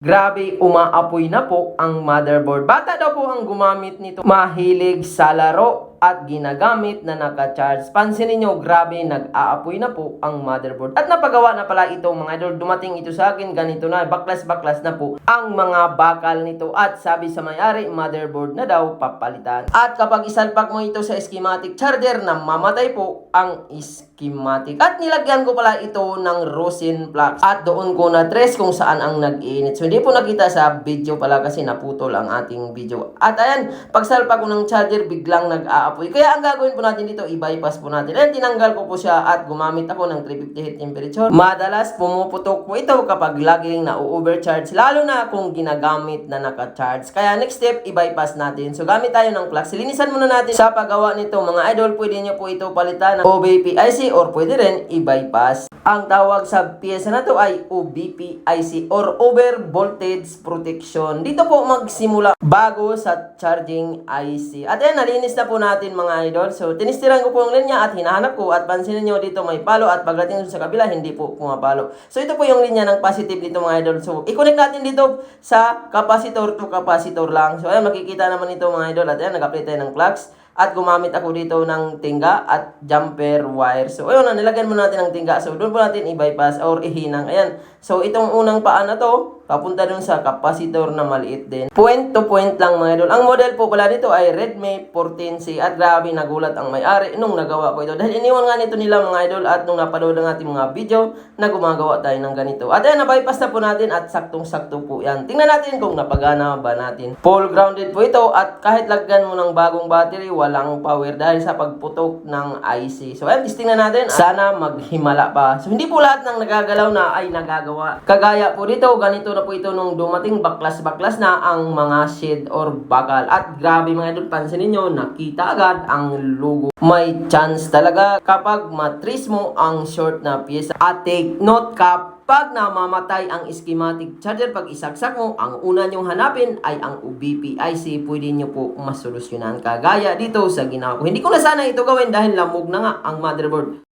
Grabe, umaapoy na po ang motherboard. Bata daw po ang gumamit nito. Mahilig sa laro at ginagamit na naka-charge. Pansinin nyo, grabe, nag-aapoy na po ang motherboard. At napagawa na pala ito mga idol. Dumating ito sa akin, ganito na, baklas-baklas na po ang mga bakal nito. At sabi sa may-ari, motherboard na daw papalitan. At kapag isalpak mo ito sa schematic charger, namamatay po ang schematic. At nilagyan ko pala ito ng rosin flux. At doon ko na trace kung saan ang nag-init. So hindi po nakita sa video pala kasi naputol ang ating video. At ayan, pagsalpak ko ng charger, biglang nag-aapoy. Kaya ang gagawin po natin dito, i-bypass po natin. Ayan, tinanggal ko po siya at gumamit ako ng 350 heat temperature. Madalas pumuputok po ito kapag laging na-overcharge. Lalo na kung ginagamit na naka-charge. Kaya next step, i-bypass natin. So gamit tayo ng flux. Linisan muna natin sa paggawa nito mga idol. Pwede nyo po ito palitan ng OBP IC or pwede rin i-bypass. Ang tawag sa piyesa na to ay OBP IC or Over Voltage Protection. Dito po magsimula bago sa charging IC. At ayan, nalinis na po natin mga idol. So, tinistiran ko po yung linya at hinahanap ko at pansinin nyo dito may palo at pagdating sa kabila, hindi po pumapalo. So, ito po yung linya ng positive dito mga idol. So, i-connect natin dito sa capacitor to capacitor lang. So, ayan, makikita naman ito mga idol. At ayan, nag-apply tayo ng flux at gumamit ako dito ng tingga at jumper wire. So, ayun na, nilagyan mo natin ng tingga. So, doon po natin i-bypass or ihinang. Ayan. So, itong unang paa na to, papunta dun sa capacitor na maliit din. Point to point lang mga idol. Ang model po pala dito ay Redmi 14C at grabe nagulat ang may-ari nung nagawa ko ito. Dahil iniwan nga nito nila mga idol at nung napanood ang ating mga video na gumagawa tayo ng ganito. At ayan, na-bypass na po natin at saktong-sakto po yan. Tingnan natin kung napagana ba natin. Full grounded po ito at kahit lagyan mo ng bagong battery, walang power dahil sa pagputok ng IC. So ayan, testing na natin. Sana maghimala pa. So hindi po lahat ng nagagalaw na ay nagagawa. Kagaya po dito, ganito na po ito nung dumating baklas-baklas na ang mga shade or bakal. At grabe mga idol, pansinin nyo, nakita agad ang logo. May chance talaga kapag matris mo ang short na pyesa. At take note kapag namamatay ang schematic charger, pag isaksak mo, ang una nyong hanapin ay ang UBP IC. Pwede nyo po masolusyonan kagaya dito sa ginawa ko. Hindi ko na sana ito gawin dahil lamog na nga ang motherboard.